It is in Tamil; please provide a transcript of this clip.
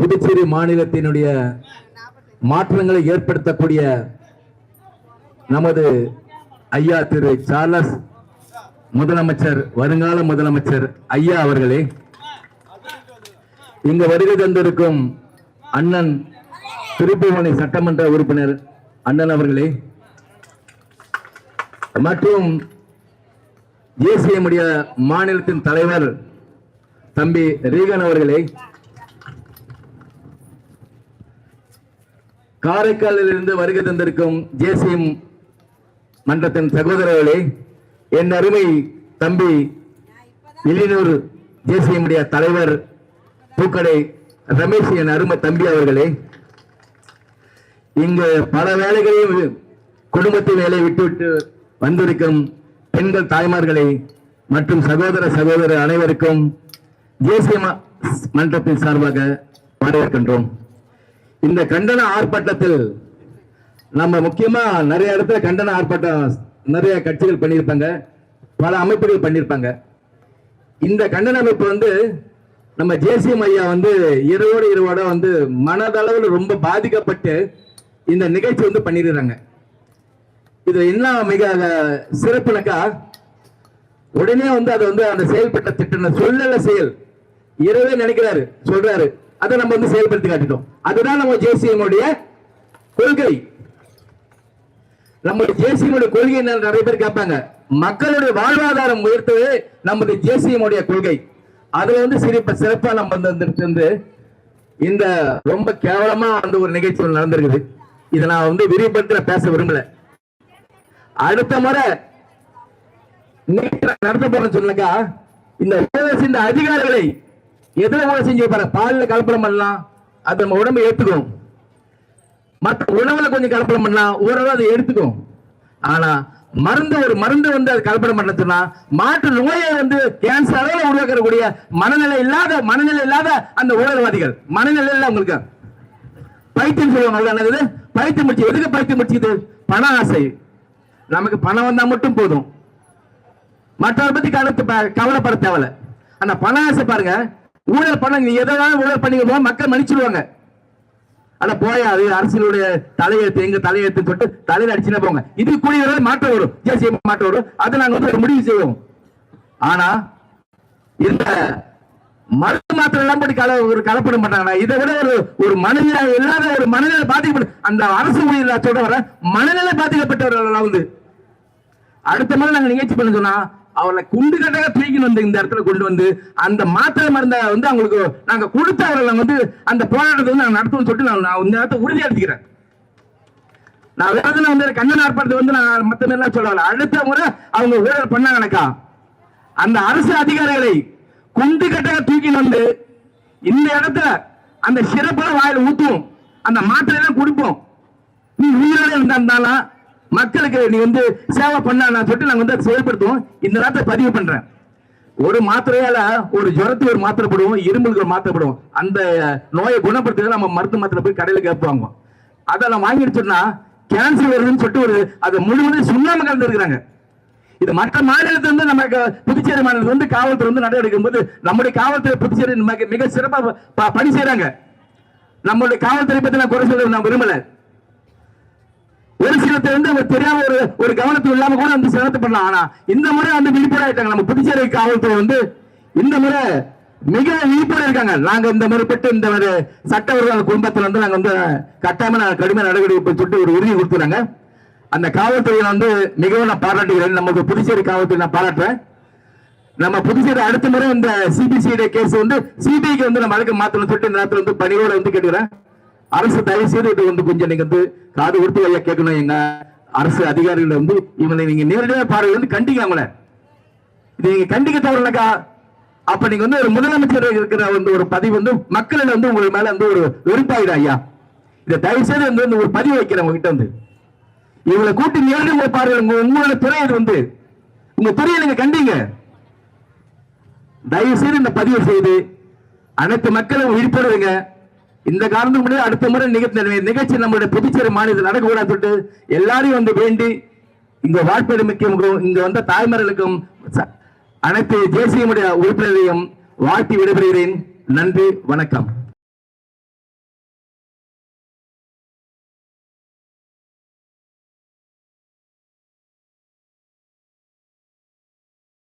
புதுச்சேரி மாநிலத்தினுடைய மாற்றங்களை ஏற்படுத்தக்கூடிய நமது ஐயா திரு சார்லஸ் முதலமைச்சர் வருங்கால முதலமைச்சர் ஐயா அவர்களே இங்கு வருகை தந்திருக்கும் அண்ணன் திருப்புவனை சட்டமன்ற உறுப்பினர் அண்ணன் அவர்களே மற்றும் தேசியமுடைய மாநிலத்தின் தலைவர் தம்பி ரீகன் அவர்களே காரைக்காலில் இருந்து வருகை தந்திருக்கும் ஜேசிஎம் மன்றத்தின் சகோதரர்களே என் அருமை தம்பி இலினூர் ஜேசிஎம்முடைய தலைவர் பூக்கடை ரமேஷ் என் அருமை தம்பி அவர்களே இங்கு பல வேலைகளையும் குடும்பத்தை வேலையை விட்டுவிட்டு வந்திருக்கும் பெண்கள் தாய்மார்களை மற்றும் சகோதர சகோதரர் அனைவருக்கும் தேசிய மன்றத்தின் சார்பாக வரவேற்கின்றோம். இந்த கண்டன ஆர்ப்பாட்டத்தில் நம்ம முக்கியமா நிறைய இடத்துல கண்டன ஆர்ப்பாட்டம் நிறைய கட்சிகள் பண்ணியிருப்பாங்க. பல அமைப்புகள் பண்ணியிருப்பாங்க. இந்த கண்டன அமைப்பு வந்து நம்ம ஜேசிஎம் ஐயா வந்து இரவோடு இரவோட வந்து மனதளவில் ரொம்ப பாதிக்கப்பட்டு இந்த நிகழ்ச்சி வந்து பண்ணிடுறாங்க இது என்ன மிக சிறப்புனாக்கா உடனே வந்து அது வந்து அந்த செயல்பட்ட திட்டம் சொல்லல செயல். இரவே நினைக்கிறாரு சொல்றாரு. அதை நம்ம வந்து செயல்படுத்தி காட்டிட்டோம். அதுதான் நம்ம ஜேசிஎம் உடைய கொள்கை. நம்முடைய ஜேசிஎம் உடைய கொள்கை என்ன நிறைய பேர் கேட்பாங்க. மக்களுடைய வாழ்வாதாரம் உயர்த்தவே நமது ஜேசிஎம் உடைய கொள்கை. அதுல வந்து சிறப்பா சிறப்பா நம்ம வந்துட்டு வந்து இந்த ரொம்ப கேவலமா அந்த ஒரு நிகழ்ச்சி ஒண்ணு நடந்திருக்குது. இதை நான் வந்து விரிவுபடுத்த பேச விரும்பல. அடுத்த முறை நிகழ்ச்சி நடத்த போறேன்னு சொன்னாக்கா இந்த அதிகாரிகளை எதுல வேலை செஞ்சு வைப்பாரு. பாலில் கலப்படம் பண்ணலாம் அது நம்ம உடம்பு ஏற்றுக்கும் மற்ற உணவுல கொஞ்சம் கலப்படம் பண்ணலாம் ஓரளவு அதை எடுத்துக்கும். ஆனா மருந்து ஒரு மருந்து வந்து அது கலப்படம் பண்ணதுன்னா மாற்று நோயை வந்து கேன்சர் அளவில் உருவாக்கக்கூடிய மனநிலை இல்லாத மனநிலை இல்லாத அந்த ஊழல்வாதிகள் மனநிலை இல்லை உங்களுக்கு. பைத்தியம் சொல்லுவாங்க என்னது பைத்தியம் முடிச்சு எதுக்கு பைத்தியம் முடிச்சுது பண ஆசை. நமக்கு பணம் வந்தா மட்டும் போதும். மற்றவரை பத்தி கவலைப்பட தேவையில்ல. ஆனா பண ஆசை பாருங்க. ஊழல் பண்ண நீ எதாவது ஊழல் பண்ணிக்கணும் மக்கள் மன்னிச்சிடுவாங்க ஆனா போயாது அரசியலுடைய தலையெழுத்து எங்க தலையெழுத்து சொல்லிட்டு தலையில அடிச்சுனா போங்க. இது கூடிய மாற்றம் வரும். ஜேசிஎம் மாற்றம் வரும். அதை நாங்க வந்து ஒரு முடிவு செய்வோம். ஆனா இந்த மருந்து மாத்திரை எல்லாம் போட்டு கல ஒரு கலப்படம் பண்றாங்கன்னா இதை விட ஒரு ஒரு மனநிலை இல்லாத ஒரு மனநிலை பாதிக்கப்பட்ட அந்த அரசு ஊழியர் சொல்ற வர மனநிலை பாதிக்கப்பட்டவர்கள் வந்து அடுத்த முறை நாங்க நிகழ்ச்சி பண்ண சொன்னா அவளை குண்டு கட்டாக தூக்கின்னு வந்து இந்த இடத்துல கொண்டு வந்து அந்த மாத்திரை மருந்த வந்து அவங்களுக்கு நாங்க கொடுத்து அவர்களை வந்து அந்த போராட்டத்தை வந்து நாங்க நடத்துவோம்னு சொல்லிட்டு நான் நான் இந்த இடத்த உறுதி எடுத்துக்கிறேன். நான் வேதனை வந்து கண்ணன் ஆர்ப்பாட்டத்தை வந்து நான் மத்த எல்லாம் சொல்லல. அடுத்த முறை அவங்க ஊழல் பண்ணாங்கனாக்கா அந்த அரசு அதிகாரிகளை குண்டு கட்டாக தூக்கின்னு வந்து இந்த இடத்துல அந்த சிறப்பான வாயில் ஊற்றுவோம் அந்த மாத்திரையெல்லாம் கொடுப்போம். நீ உயிரோட இருந்தாலும் மக்களுக்கு நீ வந்து சேவை பண்ண சொல்லிட்டு நாங்கள் வந்து அதை செயல்படுத்துவோம். இந்த நேரத்தை பதிவு பண்றேன். ஒரு மாத்திரையால ஒரு ஜுரத்துக்கு ஒரு மாத்திரை போடுவோம் இருமலுக்கு ஒரு மாத்திரை போடுவோம். அந்த நோயை குணப்படுத்துறது நம்ம மருந்து மாத்திரை போய் கடையில் கேட்பாங்க அதை நான் வாங்கிட்டு சொன்னா கேன்சர் வருதுன்னு சொல்லிட்டு ஒரு அதை முழுவதும் சுண்ணாம கலந்துருக்கிறாங்க இது மற்ற மாநிலத்திலிருந்து நம்ம புதுச்சேரி மாநிலத்துல வந்து காவல்துறை வந்து நடவடிக்கை போது நம்முடைய காவல்துறை புதுச்சேரி மிக- மிக ப- பணி செய்யறாங்க நம்மளுடைய காவல்துறை பத்தி நான் குறை சொல்ல நான் விரும்பல. ஒரு சிலத்தை வந்து அவங்க தெரியாம ஒரு ஒரு கவனத்தில் இல்லாம கூட வந்து சிரமத்தை பண்ணலாம். ஆனா இந்த முறை வந்து விழிப்புணர்வு ஆயிட்டாங்க நம்ம புதுச்சேரி காவல்துறை வந்து இந்த முறை மிக விழிப்புணர்வு இருக்காங்க. நாங்க இந்த முறைப்பட்டு இந்த ஒரு சட்டவர்கள் விரோத குடும்பத்துல வந்து நாங்க வந்து கட்டாயமா நாங்க கடுமையான நடவடிக்கை சொல்லிட்டு ஒரு உறுதி கொடுத்துறாங்க. அந்த காவல்துறையை வந்து மிகவும் நான் பாராட்டுகிறேன். நமக்கு புதுச்சேரி காவல்துறை நான் பாராட்டுறேன். நம்ம புதுச்சேரி அடுத்த முறை இந்த சிபிசிஐடி கேஸ் வந்து சிபிஐக்கு வந்து நம்ம அதுக்கு மாத்தணும் சொல்லிட்டு இந்த நேரத்தில் வந்து பணியோட வந்து கேட்டுக்கிறேன். அரசு தயவு செய்து இது வந்து கொஞ்சம் நீங்க வந்து காது கொடுத்து ஐயா கேட்கணும் எங்க அரசு அதிகாரிகள் வந்து இவங்களை நீங்க நேரடியாக பார்வை வந்து கண்டிக்கலாம் அவங்கள. இது நீங்க கண்டிக்க தவறுனாக்கா அப்ப நீங்க வந்து ஒரு முதலமைச்சர் இருக்கிற வந்து ஒரு பதிவு வந்து மக்கள் வந்து உங்களுக்கு மேல வந்து ஒரு வெறுப்பாயிடும் ஐயா. இதை தயவு செய்து வந்து வந்து ஒரு பதிவு வைக்கிறேன் உங்ககிட்ட வந்து. இவங்களை கூட்டி நேரடி உங்களை பாருங்க உங்க உங்களோட துறை இது வந்து. உங்க துறையை நீங்க கண்டிங்க. தயவு செய்து இந்த பதிவு செய்து அனைத்து மக்களும் விழிப்புணர்வுங்க இந்த காரணத்துக்கு முன்னாடி அடுத்த முறை நிகழ்ச்சி நிகழ்ச்சி நம்மளுடைய புதுச்சேரி மாநிலத்தில் நடக்கக்கூடாது சொல்லிட்டு எல்லாரையும் வந்து வேண்டி இங்க வாழ்ப்பெரு முக்கியம் இங்க வந்த தாய்மார்களுக்கும் ச- அனைத்து தேசியமுடைய உறுப்பினரையும் வாழ்த்தி விடைபெறுகிறேன். நன்றி வணக்கம்.